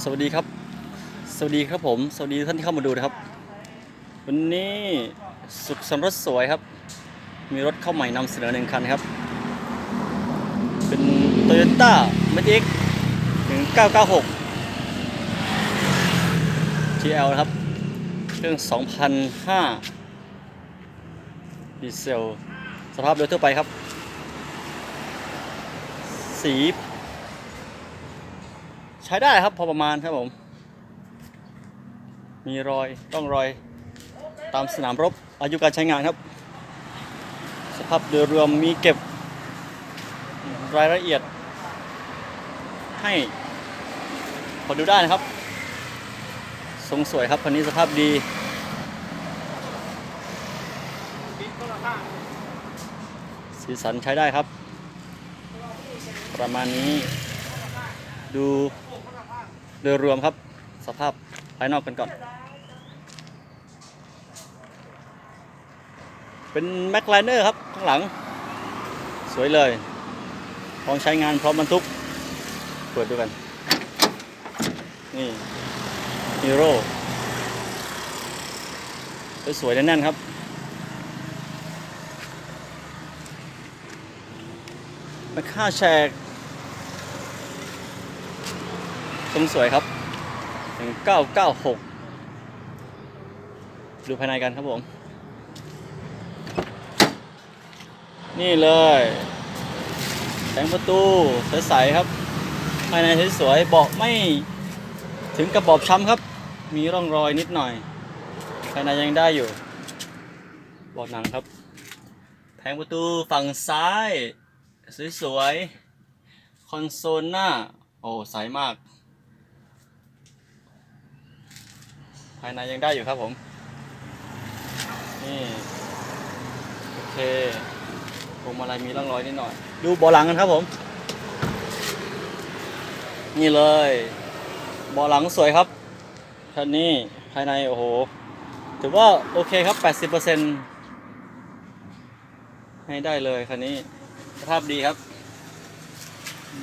สวัสดีครับ สวัสดีครับผม สวัสดีท่านที่เข้ามาดูนะครับ วันนี้สุขสันต์รถสวยครับ มีรถเข้าใหม่นำเสนอหนึ่งคันครับ เป็น Toyota m a t i c 1996 GL นะครับ เครื่อง 2005 ดีเซล สภาพโดยทั่วไปครับ สี ช้ได้ครับพอประมาณครับผม มีรอยต้องรอยตามสนามรบอายุการใช้งานครับ สภาพโดยรวมมีเก็บรายละเอียด ให้พอดูได้นะครับ ทรงสวยครับคันนี้สภาพดีสีสันใช้ได้ครับ ประมาณนี้ดู โดยรวมครับสภาพภายนอกกันก่อน เป็นแม็กไลเนอร์ครับ ข้างหลัง สวยเลยพร้อมใช้งานพร้อมบรรทุก เปิดดูกัน นี่ฮีโร่สวยๆแน่นๆครับมาค่าแชร์ ทรงสวยครับ1996 ดูภายในกันครับผม นี่เลยแสงประตู ใสๆครับ ภายในสวยๆเบาะไม่ถึงกระบอบช้ำครับ มีร่องรอยนิดหน่อย ภายในยังได้อยู่เบาะหนังครับแผงประตูฝั่งซ้าย สวยๆ คอนโซลหน้า โอ้ ใสมาก ภายในยังได้อยู่ครับผม นี่โอเคพวงมาลัยมีร่องรอยนิดหน่อย ดูเบาะหลังกันครับผม นี่เลยเบาะหลังสวยครับคันนี้ภายในโอ้โห ถือว่าโอเคครับ 80%ให้ได้เลยคันนี้สภาพดีครับ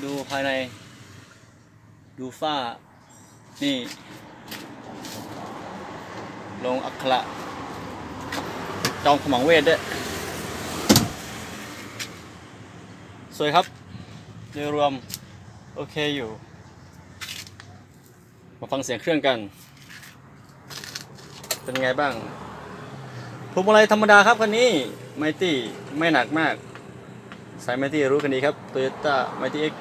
ดูภายใน ดูฝ้า นี่ ลงอักขระจอมขมังเวทด้วย สวยครับโดยรวม โอเคอยู่ มาฟังเสียงเครื่องกัน เป็นไงบ้างพวงมาลัยธรรมดาครับคันนี้ไมตี้ไม่หนักมาก สายไมตี้รู้กันดีครับ Toyota Mighty X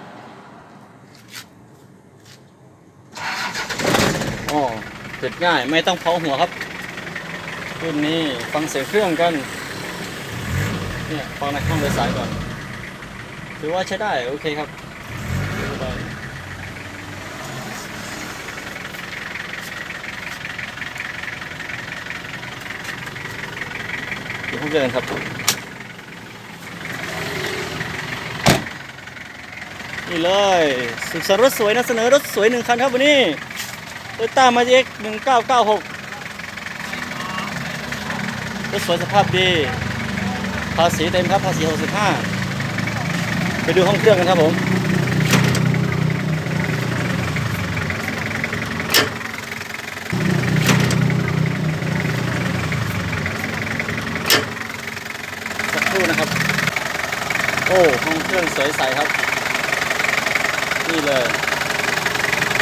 อ๋อเปิดง่ายไม่ต้องเผาหัวครับ รุ่นนี้ฟังเสียงเครื่องกันเนี่ยฟังในห้องโดยสารก่อนถือว่าใช้ได้โอเคครับเดี๋ยวพบเจอกันครับ นี่เลยสุขสันต์รถสวยนะเสนอรถสวยหนึ่งคันครับวันนี้โตโยต้ามาเอ็กหนึ่งเก้าเก้าหก รถสวยสภาพดี ภาษีเต็มครับ ภาษีหกสิบห้าไปดูห้องเครื่องกันครับผมสักครู่นะครับ โอ้ห้องเครื่องสวยใสครับ นี่เลย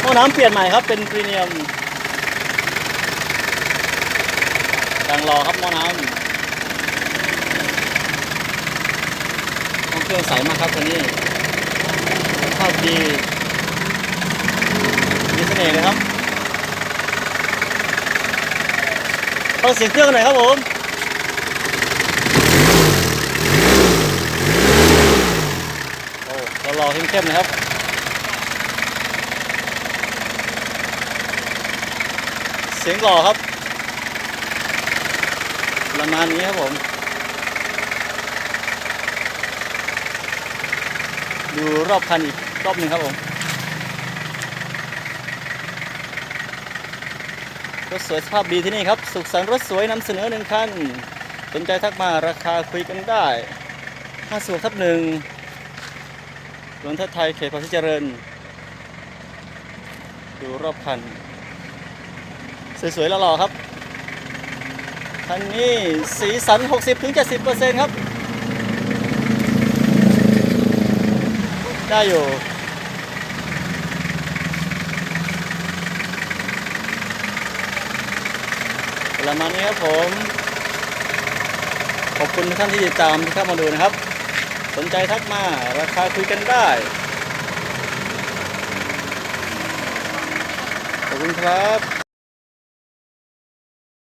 ห้อน้ำเปลี่ยนใหม่ครับเป็นพรีเมียม กลางรอครับหม้อน้ำห้องเครื่องใสมากครับตัวนี้สภาพดีมีเสน่ห์เลยครับฟังเสียงเครื่องหน่อยครับผมโอ้เรารอเข้มๆนะครับเสียงหล่อครับ ประมาณนี้ครับผม ดูรอบคันอีกรอบหนึ่งครับผม รถสวยสภาพดีที่นี่ครับ สุขสันต์รถสวยนำเสนอหนึ่งคัน สนใจทักมาราคาคุยกันได้56ทับหนึ่งหลวงทัศไทยเขตภาษีเจริญ ดูรอบคัน สวยๆหล่อครับ คันนี้สีสัน 60-70%ครับ ได้อยู่ประมาณนี้ครับผม ขอบคุณทุกท่านที่ติดตามที่เข้ามาดูนะครับ สนใจทักมาราคาคุยกันได้ ขอบคุณครับ